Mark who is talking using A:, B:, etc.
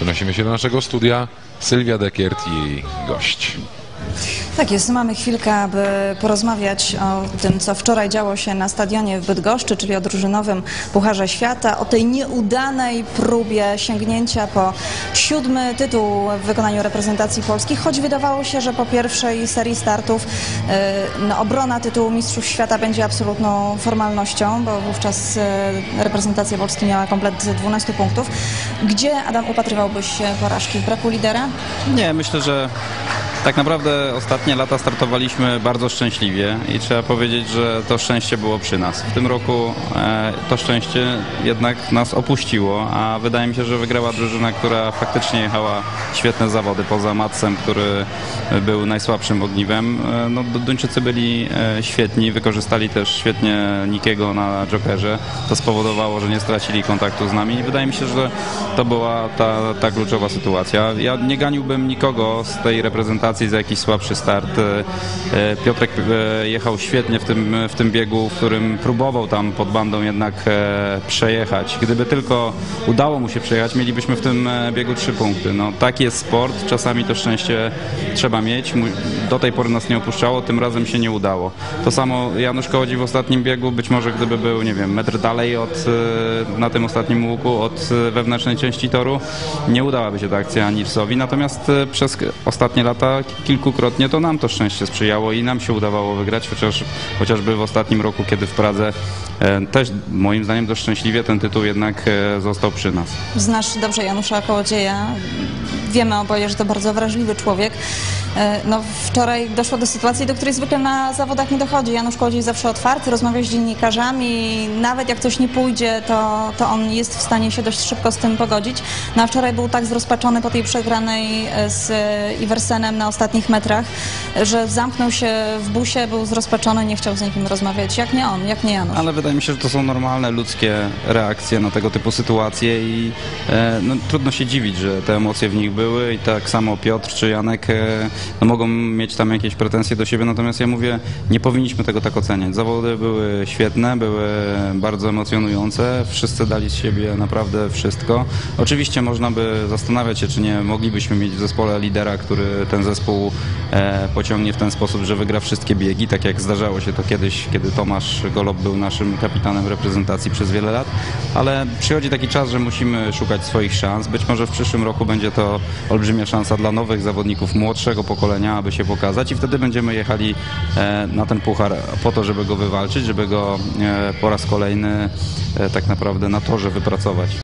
A: Przenosimy się do naszego studia. Sylwia Dekiert i jej gość.
B: Tak jest, mamy chwilkę, aby porozmawiać o tym, co wczoraj działo się na stadionie w Bydgoszczy, czyli o drużynowym Pucharze Świata, o tej nieudanej próbie sięgnięcia po siódmy tytuł w wykonaniu reprezentacji Polski, choć wydawało się, że po pierwszej serii startów e, no, obrona tytułu Mistrzów Świata będzie absolutną formalnością, bo wówczas e, reprezentacja Polski miała komplet 12 punktów. Gdzie, Adam, upatrywałbyś porażki? W braku lidera?
C: Nie, myślę, że tak naprawdę ostatnie lata startowaliśmy bardzo szczęśliwie i trzeba powiedzieć, że to szczęście było przy nas. W tym roku e, to szczęście jednak nas opuściło, a wydaje mi się, że wygrała drużyna, która faktycznie jechała świetne zawody poza Matsem, który był najsłabszym ogniwem. E, no, Duńczycy byli e, świetni, wykorzystali też świetnie Nikiego na Jokerze. To spowodowało, że nie stracili kontaktu z nami i wydaje mi się, że to była ta, ta kluczowa sytuacja. Ja nie ganiłbym nikogo z tej reprezentacji za jakiś słabszy start. E, Piotrek e, jechał świetnie w tym, w tym biegu, w którym próbował tam pod bandą jednak e, przejechać. Gdyby tylko udało mu się przejechać, mielibyśmy w tym biegu trzy punkty. No, taki jest sport, czasami to szczęście trzeba mieć. Do tej pory nas nie opuszczało, tym razem się nie udało. To samo Janusz Kołodzi w ostatnim biegu, być może gdyby był, nie wiem, metr dalej od, na tym ostatnim łuku od wewnętrznej części toru, nie udałaby się ta akcja Nilsowi. Natomiast przez ostatnie lata kilkukrotnie to nam to szczęście sprzyjało i nam się udawało wygrać, chociaż, chociażby w ostatnim roku, kiedy w Pradze e, też moim zdaniem dość szczęśliwie ten tytuł jednak e, został przy nas.
B: Znasz dobrze Janusza Kołodzieja. Wiemy oboje, że to bardzo wrażliwy człowiek. E, no, wczoraj doszło do sytuacji, do której zwykle na zawodach nie dochodzi. Janusz Kołodziej zawsze otwarty, rozmawia z dziennikarzami. Nawet jak coś nie pójdzie, to, to on jest w stanie się dość szybko z tym pogodzić. No, a wczoraj był tak zrozpaczony po tej przegranej z Iversenem na ostatnich metrach, że zamknął się w busie, był zrozpaczony, nie chciał z nikim rozmawiać. Jak nie on, jak nie Janusz.
C: Ale wydaje mi się, że to są normalne ludzkie reakcje na tego typu sytuacje i e, no, trudno się dziwić, że te emocje w nich były i tak samo Piotr czy Janek e, no, mogą mieć tam jakieś pretensje do siebie, natomiast ja mówię, nie powinniśmy tego tak oceniać. Zawody były świetne, były bardzo emocjonujące, wszyscy dali z siebie naprawdę wszystko. Oczywiście można by zastanawiać się, czy nie moglibyśmy mieć w zespole lidera, który ten zespół e, pociągnie w ten sposób, że wygra wszystkie biegi, tak jak zdarzało się to kiedyś, kiedy Tomasz Golob był naszym kapitanem reprezentacji przez wiele lat, ale przychodzi taki czas, że musimy szukać swoich szans. Być może w przyszłym roku będzie to olbrzymia szansa dla nowych zawodników młodszego pokolenia, aby się pokazać i wtedy będziemy jechali e, na ten puchar po to, żeby go wywalczyć, żeby go e, po raz kolejny tak naprawdę na torze wypracować.